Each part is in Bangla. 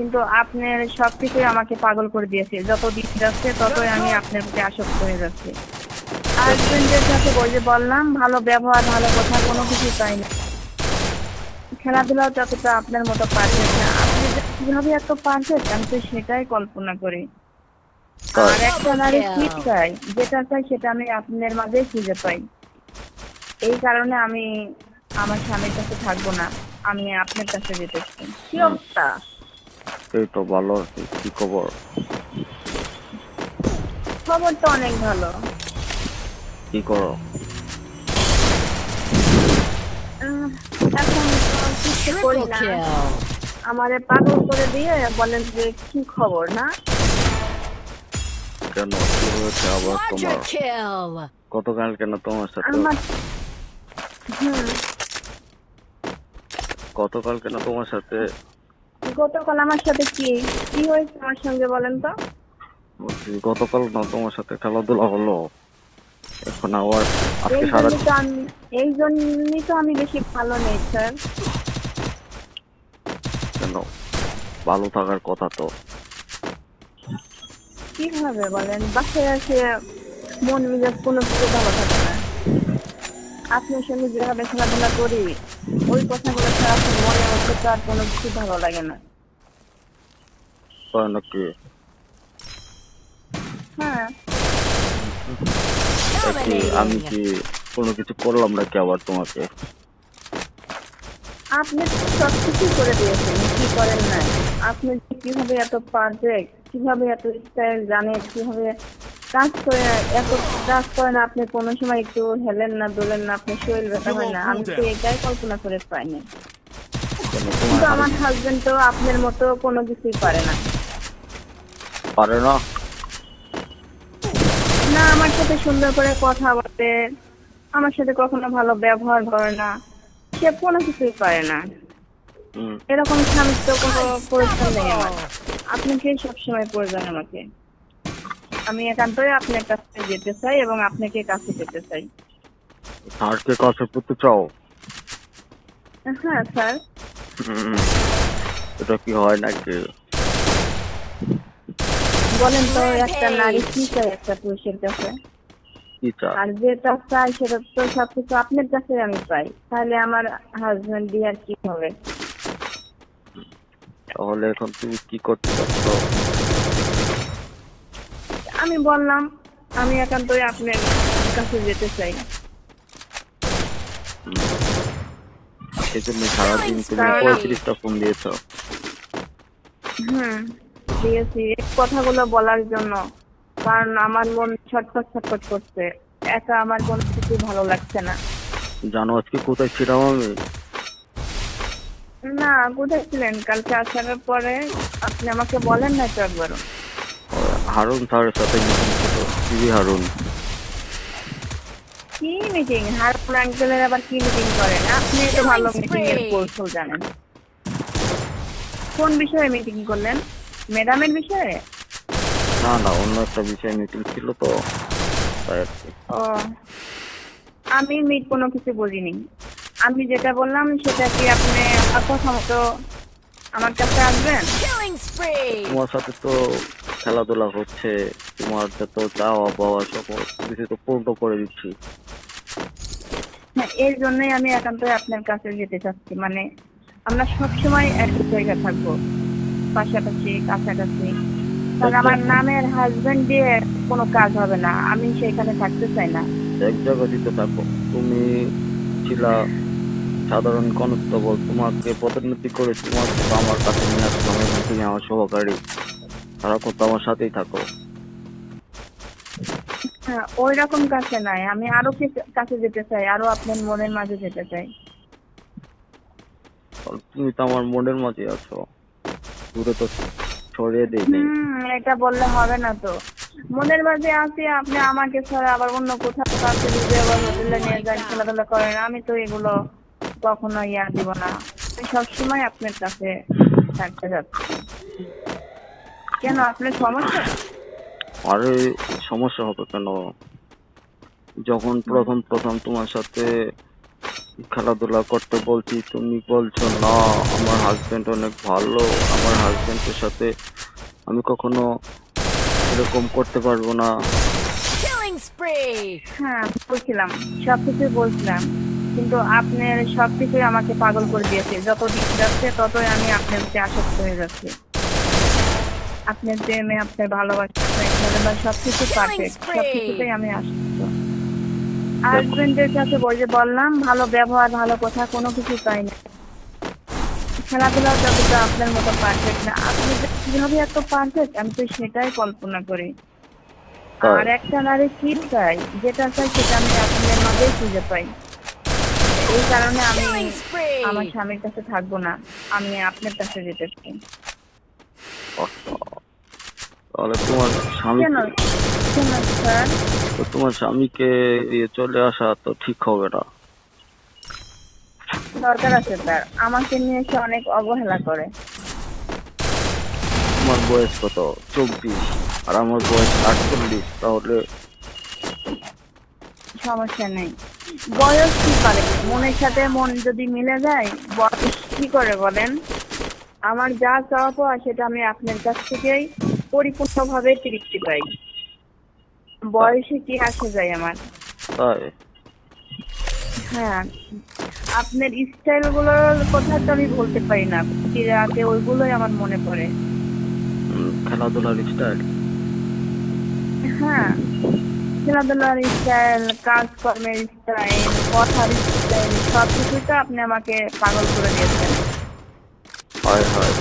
কিন্তু আপনার সব কিছুই আমাকে পাগল করে দিয়েছে। যত দিন যাচ্ছে ততই আমি আপনার প্রতি আসক্ত হয়ে যাচ্ছি। হাজবেন্ডের সাথে ওই যে বললাম ভালো ব্যবহার ভালো কথা কোনো কিছু পাই না। খেলাধুলাও ততটা আপনার মতো পারফেক্ট না। আপনি যে কীভাবে এত পারফেক্ট আমি তো সেটাই কল্পনা করি। আর একটা নারী কি চাই যেটা চাই সেটা আমি আপনার মাঝে খুঁজে পাই। এই কারণে আমি আমার স্বামীর কাছে থাকব না। আমি আপনার কাছে যেতে চাই। কি অবস্থা? এই তো ভালো আছি কি খবর? খবর তো অনেক ভালো। কি করো? এখন কিছু করি না। আমারে পাগল করে দিয়ে বলেন যে কি খবর না? কেন? কি হয়েছে আবার তোমার. গতকাল কেন তোমার সাথে? গতকাল কেন তোমার সাথে গতকাল আমার সাথে কি? কি হয়েছে আমার সঙ্গে বলেন তো? বলছি, গতকাল না তোমার সাথে খেলাধুলা হলো। এখন আবার আজকে সারা এই জন্যই তো আমি বেশি ভালো নেই স্যার। কেন? ভালো থাকার কথা তো। কীভাবে বলেন? বাসায় আসে মন মেজাজ কোনো কিছু ভালো থাকে না। আপনার সঙ্গে যেভাবে খেলাধুলা করি ওই কথাগুলো ছাড়া মনে হচ্ছে তো আর কোনো কিছু ভালো লাগে না। হ্যাঁ। কি আমি কি কোনো কিছু করলাম নাকি আবার তোমাকে আপনি তো সব কিছু করে দিয়েছেন কি করেন না? আপনি কীভাবে এত পারফেক্ট কীভাবে এত স্টাইল জানেন কীভাবে কাজ করে এত কাজ করেন আপনি কোনো সময় একটু হেলেন না দোলেন না আপনি শরীর ব্যথা হয় না। আমি তো এটাই কল্পনা করে পাইনি। কিন্তু আমার হাজবেন্ড তো আপনার মতো কোনো কিছুই পারে না। পারে না? না আমার সাথে সুন্দর করে কথা বলে। আমার সাথে কখনো ভালো ব্যবহার করে না। সে কোনো কিছুই পারে না। এরকম স্বামী তো কোনো প্রয়োজন নেই আমার। আপনাকেই সবসময় প্রয়োজন আমাকে। আমি একান্তই আপনার কাছে যেতে চাই এবং আপনাকে কাছে যেতে চাই। স্যারকে কাছে পেতে চাও? হ্যাঁ স্যার। এটা কি হয় নাকি? বলেন তো একটা নারী কি একটা পুরুষের কাছে? আর যেটা চাই সেটা তো সবকিছু আপনার কাছে আমি পাই। তাহলে আমার হাজবেন্ড দিয়ে আর কি হবে? তাহলে এখন তুমি কি করতে আমি বললাম আমি একান্তই আপনার কাছে যেতে চাই। সেই জন্য সারাদিন তুমি পঁয়ত্রিশটা ফোন দিয়েছ। হুম। দিয়েছি এই কথাগুলো বলার জন্য। কারণ আমার মন ছটফট ছটফট করছে। একা আমার কোনো কিছু ভালো লাগছে না। জানো আজকে কোথায় ছিলাম আমি? না কোথায় ছিলেন? কালকে আসার পরে আপনি আমাকে বলেন না তো একবারও। হারুন স্যারের সাথে মিটিং ছিল। সিবি হারুন? কি মিটিং হারুন আঙ্কেলের আবার কি মিটিং করেন আপনি তো ভালো মিটিং এর কৌশল জানেন। কোন বিষয়ে মিটিং করলেন? ম্যাডামের বিষয়ে? না না অন্য একটা বিষয়ে মিটিং ছিল তো ও আমি মিট কোনো কিছু বলিনি। আমি যেটা বললাম সেটা কি আপনি আমার আমার কাছে আসবেন? তোমার সাথে তো খেলাধুলা হচ্ছে তোমার যত চাওয়া পাওয়া সকল কিছু তো পূর্ণ করে দিচ্ছি। হ্যাঁ এর জন্যই আমি একান্তই আপনার কাছে যেতে চাচ্ছি। মানে আমরা সবসময় এক জায়গায় থাকব। পাশাপাশি কাছাকাছি। কারণ আমার নামের হাজবেন্ড দিয়ে কোনো কাজ হবে না আমি সেখানে থাকতে চাই না। এক জায়গায় দিতে থাকো। তুমি ছিলা সাধারণ কনস্টেবল তোমাকে পদোন্নতি করে তোমাকে আমার কাছে নিয়ে আসলাম এবং তুমি আমার সহকারী। সারাক্ষণ তো আমার সাথেই থাকো। হ্যাঁ ওই রকম কাছে নাই। আমি আরও কিছু- কাছে যেতে চাই আরও আপনার মনের মাঝে যেতে চাই। তুমি তো আমার মনের মাঝে আছো। দূরে তো ছড়িয়ে দিই এটা বললে হবে না তো। মনের মাঝে আছি আপনি আমাকে ছাড়া আবার অন্য কোথাও কাছে যদি আবার হোটেলে নিয়ে যান খেলাধুলা করেন আমি তো এগুলো কখনো ইয়া দিব না। আমি সবসময় আপনার কাছে থাকতে যাচ্ছি। কেন আপনার সমস্যা? আরে সমস্যা হবে কেন? যখন প্রথম প্রথম তোমার সাথে খেলাধুলা করতে বলছি তুমি বলছো না আমার হাজবেন্ড অনেক ভালো। আমার হাজবেন্ডের সাথে আমি কখনো এরকম করতে পারব না। হ্যাঁ বলছিলাম। সব কিছুই বলছিলাম। কিন্তু আপনার সব কিছুই আমাকে পাগল করে দিয়েছে। যত দিন যাচ্ছে ততই আমি আপনার প্রতি আসক্ত হয়ে যাচ্ছি। আপনার প্রেমে আপনার ভালোবাসা আপনার সব কিছু পারফেক্ট সব কিছুতেই আমি আসক্ত। হাজবেন্ডের কাছে বসে বললাম ভালো ব্যবহার ভালো কথা কোনো কিছু পাই না। খেলাধুলা যতটা আপনার মতো পারফেক্ট না। আপনি কীভাবে এত পারফেক্ট আমি তো সেটাই কল্পনা করি। আর একটা নারী কি চাই যেটা চাই সেটা আমি আপনার মাঝেই খুঁজে পাই। এই কারণে আমি আমার স্বামীর কাছে থাকব না। আমি আপনার কাছে যেতে চাই। আচ্ছা। তাহলে তোমার স্বামী তো তোমার স্বামীকে দিয়ে চলে আসা তো ঠিক হবে না। দরকার আছে তার আমাকে নিয়ে সে অনেক অবহেলা করে। তোমার বয়স কত? চব্বিশ। আর আমার বয়স আটচল্লিশ তাহলে সমস্যা নেই। বয়স কি করে? মনের সাথে মন যদি মিলে যায় বয়স কি করে বলেন? আমার যা চাওয়া পাওয়া সেটা আমি আপনার কাছ থেকেই পরিপূর্ণভাবে তৃপ্তি পাই বয়সে কি আসে যায় আমার? তাই হ্যাঁ। আপনার স্টাইলগুলোর কথা তো আমি বলতে পারি না। প্রতি রাতে ওইগুলোই আমার মনে পড়ে। খেলাধুলার স্টাইল? হ্যাঁ। খেলাধুলার স্টাইল কাজকর্মের স্টাইল কথার স্টাইল সব কিছুই তো আপনি আমাকে পাগল করে দিয়েছেন। হায় হায়।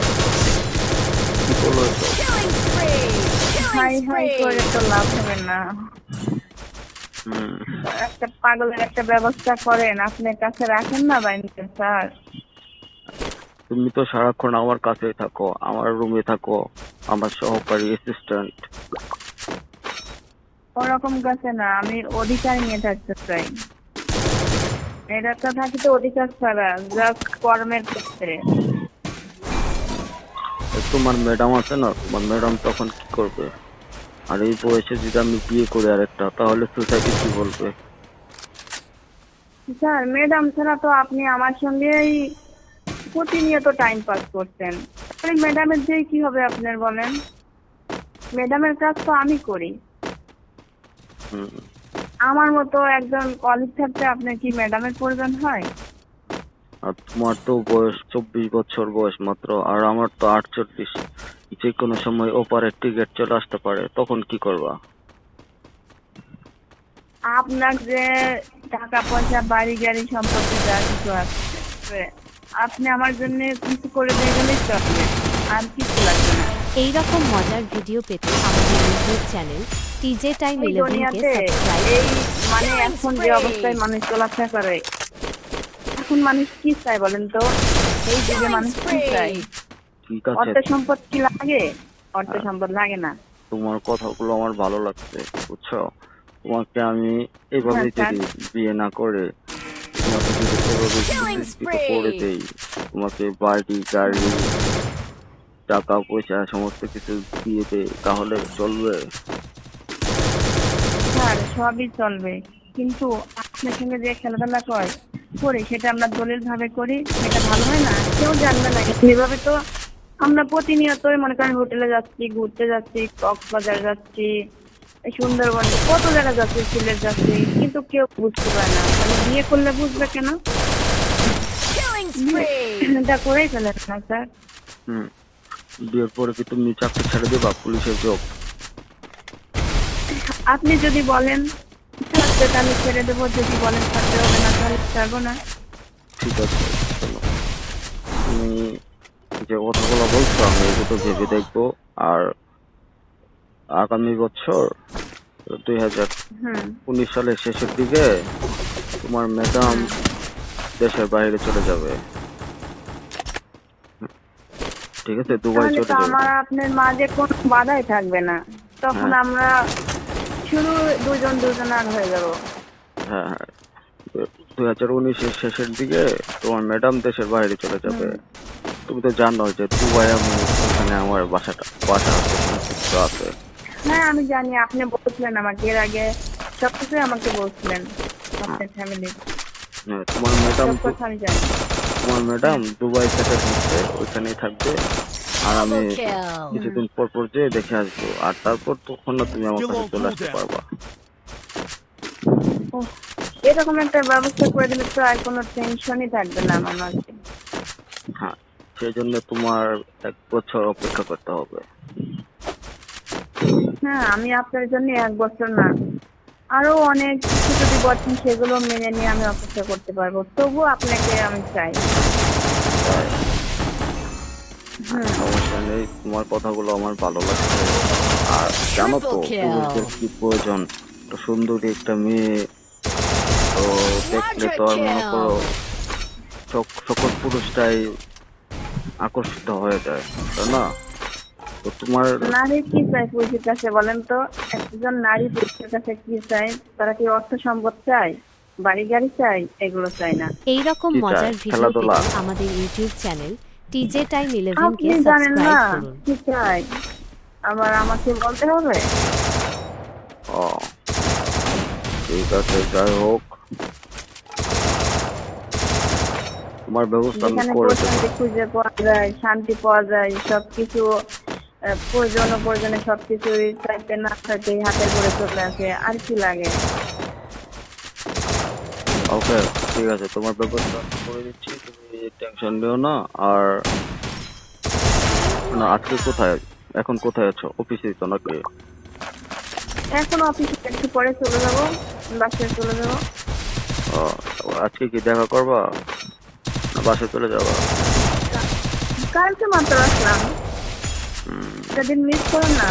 কি বলো! হাই হাই করে তো লাভ হবে না। একটা পাগলের একটা ব্যবস্থা করেন আপনার কাছে রাখেন না বাইনকে স্যার। তুমি তো সারাক্ষণ আমার কাছে থাকো আমার রুমে থাকো আমার সহকারী অ্যাসিস্ট্যান্ট ওরকম কাছে না আমি অধিকার নিয়ে থাকতে চাই। এটা তো থাকি তো অধিকার ছাড়া জাস্ট কর্মের ক্ষেত্রে। তোমার ম্যাডাম আছে না তোমার ম্যাডাম তখন কি করবে? আর এই বয়সে যদি আমি বিয়ে করি আরেকটা তাহলে সোসাইটি কি বলবে? স্যার ম্যাডাম ছাড়া তো আপনি আমার সঙ্গেই প্রতিনিয়ত টাইম পাস করছেন। ম্যাডামের দিয়ে কি হবে আপনার বলেন? ম্যাডামের কাজ তো আমি করি। আমার মতো একজন কলিগ থাকতে আপনার কি ম্যাডামের প্রয়োজন হয়? আর তোমার তো বয়স চব্বিশ বছর বয়স মাত্র আর আমার তো আটচল্লিশ। যে কোনো সময় ওপারের টিকিট চলে আসতে পারে তখন কি করবা? আপনার যে টাকা পয়সা বাড়ি গাড়ি সম্পত্তি যা কিছু আছে আপনি আমার জন্য কিছু করে দিয়ে গেলেই চলবে আর কিছু লাগবে না। এই রকম মজার ভিডিও পেতে আমাদের ইউটিউব চ্যানেল টিজে টাইম ইলেভেনকে দুনিয়াতে সাবস্ক্রাইব এই মানে এখন যে অবস্থায় মানুষ চলাফেরা করে এখন মানুষ কি চায় বলেন তো? এই যুগে মানুষ কি চায়? ঠিক আছে। অর্থ সম্পদ কি লাগে? অর্থ সম্পদ লাগে না। তোমার কথাগুলো আমার ভালো লাগছে বুঝছ? তোমাকে আমি এভাবে হ্যাঁ, যদি বিয়ে না করে তোমাকে যদি এভাবে Killing করে দেই তোমাকে বাড়ি গাড়ি টাকা পয়সা সমস্ত কিছু দিয়ে দেই তাহলে চলবে। স্যার সবই চলবে। কিন্তু আপনার সঙ্গে যে খেলাধুলা করে করি সেটা আমরা দলিল ভাবে করি সেটা ভালো হয় না কেউ জানবে না। এভাবে তো আমরা প্রতিনিয়তই মনে করেন হোটেলে যাচ্ছি ঘুরতে যাচ্ছি কক্সবাজার যাচ্ছি সুন্দরবনে কত জায়গা যাচ্ছি সিলেট যাচ্ছি কিন্তু কেউ বুঝতে পারে না। মানে বিয়ে করলে বুঝবে কেন? এটা করেই ফেলেন না স্যার। হুম। বিয়ের পরে কি তুমি চাকরি ছেড়ে দেবা পুলিশের জব আপনি যদি বলেন থাকতে তাহলে ছেড়ে দেবো যদি বলেন থাকতে হবে না তাহলে ছাড়বো না। ঠিক আছে শোনো তুমি যে কথাগুলো বলছো আমি এগুলো ভেবে দেখব আর আগামী বছর দুই হাজার উনিশ সালের শেষের দিকে তোমার ম্যাডাম দেশের বাইরে চলে যাবে। ঠিক আছে দুবাই চলে যাবে। আমার আপনার মাঝে কোনো বাধাই থাকবে না। তখন হ্যাঁ। আমরা শুরু দুজন দুজনার হয়ে যাব। হ্যাঁ হ্যাঁ। দুই হাজার উনিশের শেষের দিকে তোমার ম্যাডাম দেশের বাইরে চলে যাবে। তুমি তো জানো যে দুবাই আমি ওখানে আমার বাসাটা বাসা আছে আছে। হ্যাঁ আমি জানি আপনি বলছিলেন আমাকে এর আগে সবকিছু আমাকে বলছিলেন আপনার ফ্যামিলি হ্যাঁ, তোমার ম্যাডাম সব তোমার ম্যাডাম দুবাই থেকে ঘুরছে ওইখানেই থাকবে। আর আমি কিছুদিন পর পর যেয়ে দেখে আসব আর তারপর তখন না তুমি আমার কাছে চলে আসতে পারবা। এরকম একটা ব্যবস্থা করে দিলে তো আর কোনো টেনশনই থাকবে না আমার মাঝে হ্যাঁ সেই জন্য তোমার এক বছর অপেক্ষা করতে হবে। হ্যাঁ আমি আপনার জন্য এক বছর না। আরও অনেক কিছু যদি বলছেন সেগুলো মেনে নিয়ে আমি অপেক্ষা করতে পারব। তবুও আপনাকে আমি চাই। হুম সমস্যা নেই তোমার কথাগুলো আমার ভালো লাগছে। আর জানো তো পুরুষদের কি প্রয়োজন? তো সুন্দরী একটা মেয়ে। তো দেখলে তো আর মনে করো সকল পুরুষটাই আকর্ষিত হয়ে যায় তাই না? তো তোমার নারী কি চাই পুরুষের কাছে বলেন তো? একজন নারী পুরুষের কাছে কি চাই তারা কি অর্থ সম্পদ চাই বাড়ি গাড়ি চাই এগুলো চাই না। এই রকম কি চাই? মজার ভিডিও আমাদের YouTube channel TJ time eleven কে সাবস্ক্রাইব করুন। কি চাই? আবার আমাকে বলতে হবে? ও ঠিক আছে যাই হোক। তোমার ব্যবস্থা আমি করে দেবো। খুঁজে পাওয়া যায় শান্তি পাওয়া যায় সবকিছু প্রয়োজন প্রয়োজনে সবকিছুই চাইতে না চাইতে হাতে করে চলে আসে আর কি লাগে? ওকে ঠিক আছে তোমার ব্যবস্থা করে দিচ্ছি। টেনশন নিও না আর না আজকে কোথায়? এখন কোথায় আছো? অফিসে তো নাকি? এখন অফিসে একটু পরে চলে যাব বাসায় চলে যাব। আজকে কি দেখা করবা? না বাসায় চলে যাবা? কালকে মাত্র আসলাম। সেদিন মিস করো না?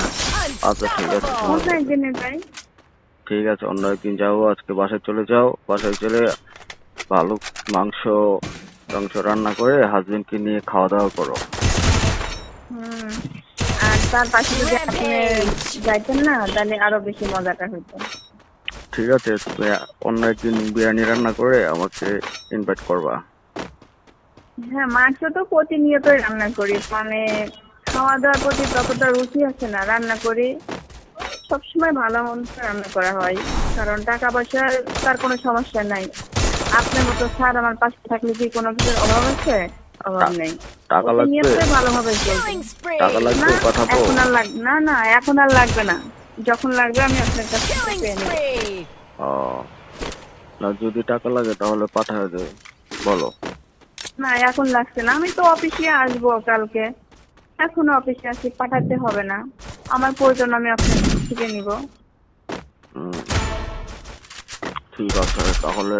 আচ্ছা ঠিক আছে. অন্য একদিনে যাই। ঠিক আছে অন্য একদিন যাও আজকে বাসায় চলে যাও। বাসায় চলে ভালো মাংস মাংস রান্না করে হাজবেন্ডকে নিয়ে খাওয়া দাওয়া করো আর তার পাশে যদি আপনি যাইতেন না তাহলে আরও বেশি মজাটা হতো ঠিক আছে অন্য একদিন বিরিয়ানি রান্না করে আমাকে ইনভাইট করবা। হ্যাঁ মাংস তো প্রতিনিয়তই রান্না করি। মানে খাওয়া দাওয়ার প্রতি ততটা রুচি আছে না। রান্না করি সবসময় ভালো মন্দ রান্না করা হয়। কারণ টাকা পয়সার তার কোনো সমস্যা নাই। আপনার মতো স্যার আমার পাশে থাকলে কি কোনো কিছুর অভাব আছে? অভাব নেই। টাকা লাগবে? ভালোভাবে চলছে Killing spree. টাকা লাগবে না এখন আর লাগবে না না এখন আর লাগবে না। যখন লাগবে আমি আপনার কাছ. ও। না যদি টাকা লাগে তাহলে পাঠায় দে। বলো। না এখন লাগছে না। আমি তো অফিসে আসব কালকে। এখনও অফিসে আসি পাঠাতে হবে না। আমার প্রয়োজন আমি আপনার থেকে নিব। হুম। ঠিক আছে তাহলে।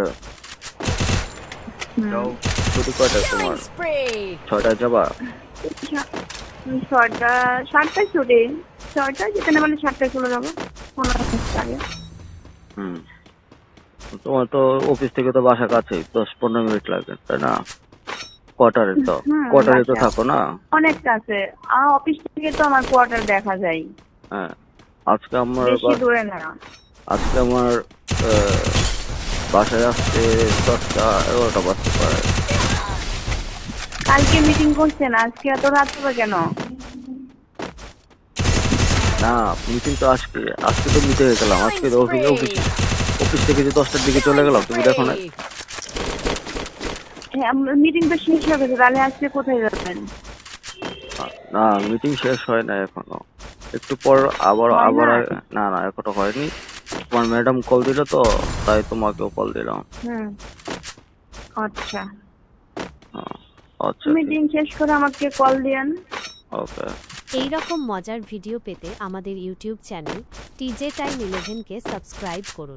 যাও তোমার Killing যাবা? ছয়টা সাতটায় ছুটি। ছয়টায় যেতে বলে সাতটায় চলে যাব পনেরো মিনিট আগে। হুম। তোমার তো অফিস থেকে তো বাসা কাছেই দশ পনেরো মিনিট লাগে তাই না? কোয়ার্টারে তো কোয়ার্টারে তো থাকো না? অনেক কাছে আর অফিস থেকে তো আমার কোয়ার্টার দেখা যায়। হ্যাঁ আজকে আমার বেশি দূরে না। আজকে আমার আহ, বাসায় আসতে দশটা এগারোটা বাজতে পারে। কালকে মিটিং করছেন? আজকে এত রাত হবে কেন? না মিটিং তো আজকে। আজকে তো মিটে হয়ে গেলাম আজকে তো অফিস অফিস অফিস থেকে যে দশটার দিকে চলে গেলাম তুমি দেখো না। মিটিং তো শেষ হয়ে গেছে তাহলে আজকে কোথায় যাবেন? না মিটিং শেষ হয় না এখনও। একটু পর আবার আবার? না না এখনও হয়নি। তোমার ম্যাডাম কল দিল তো তাই তোমাকেও কল দিলাম। হুম। আচ্ছা। আচ্ছা মিটিং শেষ করে আমাকে কল দিয়েন ওকে। এই রকম মজার ভিডিও পেতে আমাদের YouTube channel TJ time eleven কে সাবস্ক্রাইব করুন।